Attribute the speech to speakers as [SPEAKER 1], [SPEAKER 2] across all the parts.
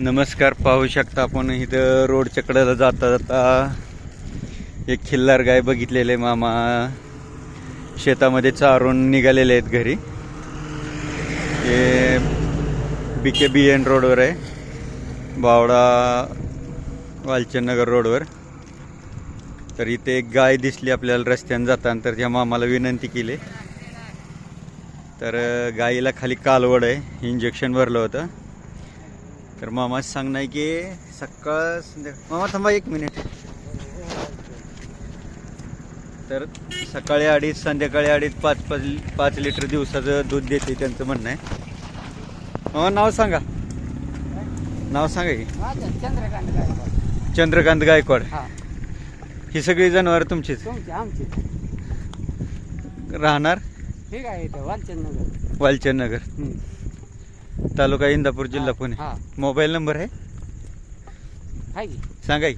[SPEAKER 1] नमस्कार पाहू शकता आपण इथं रोडच्या कडेला जाता जाता एक खिल्लार गाय बघितलेले मामा. शेतामध्ये चारून निघालेले आहेत घरी. हे बी के बी एन रोडवर आहे. बावडा वालचंदनगर रोडवर. तर इथे एक गाय दिसली आपल्याला रस्त्याने जाताना तर त्या मामाला विनंती केली. तर गाईला खाली कालवड आहे. इंजेक्शन भरलं होतं. तर मामा सांगणं आहे की सकाळ संध्याकाळ मामा थांबा एक मिनिट तर सकाळी अडीच संध्याकाळी अडीच पाच पाच पाच लिटर दिवसाचं दूध देते त्यांचं म्हणणं आहे. मामा नाव सांगा. नाव सांगा की.
[SPEAKER 2] चंद्रकांत गायकवाड.
[SPEAKER 1] चंद्रकांत गायकवाड
[SPEAKER 2] हा.
[SPEAKER 1] ही सगळी जनावर तुमचीच? राहणार?
[SPEAKER 2] ठीक आहे इथं वालचंद नगर.
[SPEAKER 1] तालुका इंदापूर जिल्हा पुणे.
[SPEAKER 2] हा.
[SPEAKER 1] मोबाईल नंबर आहे?
[SPEAKER 2] की?
[SPEAKER 1] सांगा की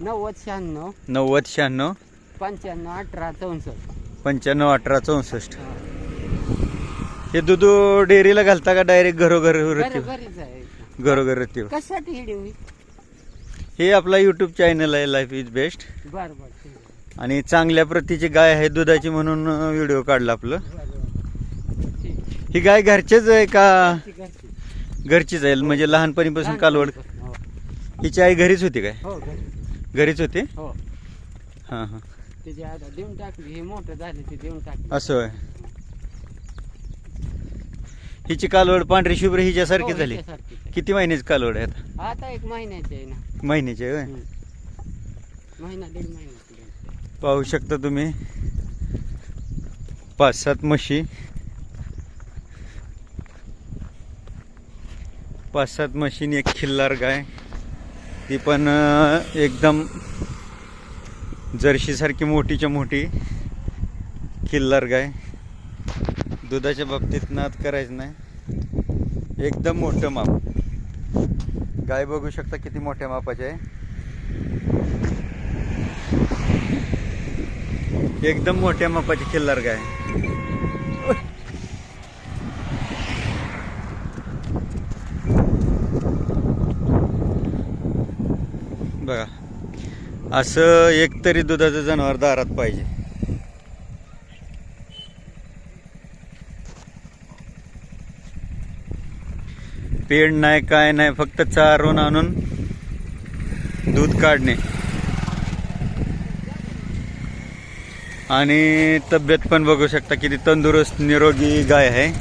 [SPEAKER 2] नव्वद शहाण्णव
[SPEAKER 1] नव्वद शहाण्णव
[SPEAKER 2] पंच्याण्णव अठरा चौसष्ट.
[SPEAKER 1] पंच्याण्णव अठरा चौसष्ट. हे. दूध डेअरीला घालता का डायरेक्ट घरोघर
[SPEAKER 2] बरं
[SPEAKER 1] रतीव
[SPEAKER 2] बरीच आहे
[SPEAKER 1] घरोघर रतीव
[SPEAKER 2] कशासाठी
[SPEAKER 1] हे आपला युट्यूब चॅनल आहे लाईफ इज बेस्ट
[SPEAKER 2] बरं बरं. ठीक आहे.
[SPEAKER 1] आणि चांगल्या प्रतीची गाय आहे दुधाची म्हणून व्हिडिओ काढला आपलं.
[SPEAKER 2] बरं.
[SPEAKER 1] ही गाय घरचेच आहे का?
[SPEAKER 2] घरची, घरची.
[SPEAKER 1] घरचीच आहे म्हणजे लहानपणीपासून कालवड.
[SPEAKER 2] हो.
[SPEAKER 1] हिची आई घरीच होती काय?
[SPEAKER 2] हो घरची.
[SPEAKER 1] होती?
[SPEAKER 2] हो.
[SPEAKER 1] हां हां.
[SPEAKER 2] त्याची आता देऊन टाकली हे मोठं झाले ते देऊन टाकली.
[SPEAKER 1] असं हिची कालवड पांढरी शुभ्र हिच्यासारखी झाली. किती महिन्याची कालवड आहे आता?
[SPEAKER 2] आता एक महिन्याची आहे ना.
[SPEAKER 1] महिन्याची आहे होय?
[SPEAKER 2] महिना दीड महिन्याची.
[SPEAKER 1] पाहू शकता तुम्ही. पाच सात म्हशी. पाच सात मशीन एक खिल्लार गाय. ती पण एकदम जर्शीसारखी मोठीच्या मोठी खिल्लार गाय. दुधाच्या बाबतीत नाद करायचं नाही. एकदम मोठं माप. गाय बघू शकता किती मोठ्या मापाची आहे. एकदम मोठ्या मापाची खिल्लार गाय. बघा. असं एक तरी दुधाचं जनावर दारात पाहिजे. पेड नाही काय नाही फक्त चारून आणून दूध काढणे. आणि तब्येत पण बघू शकता किती तंदुरुस्त निरोगी गाय आहे.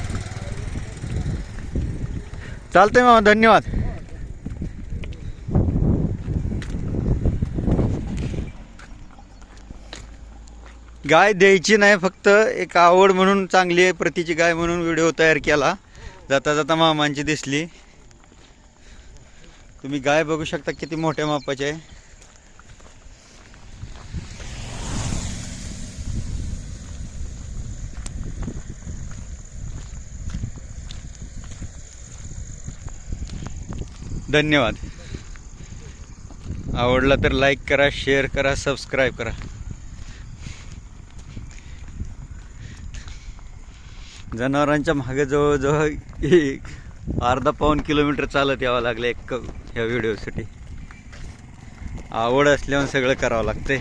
[SPEAKER 1] चालतंय मामा धन्यवाद. गाय द्यायची नाही फक्त एक आवड म्हणून चांगली आहे प्रतीची गाय म्हणून व्हिडिओ तयार केला. जाता जाता मामांची दिसली. तुम्ही गाय बघू शकता किती मोठ्या मापाची आहे. धन्यवाद. आवडला तर लाईक करा शेअर करा सबस्क्राईब करा. जनावरांच्या मागे जवळजवळ एक अर्धा पाऊन किलोमीटर चालत यावं लागलं एक ह्या व्हिडिओसाठी आवड असल्यावर सगळं करावं लागतंय.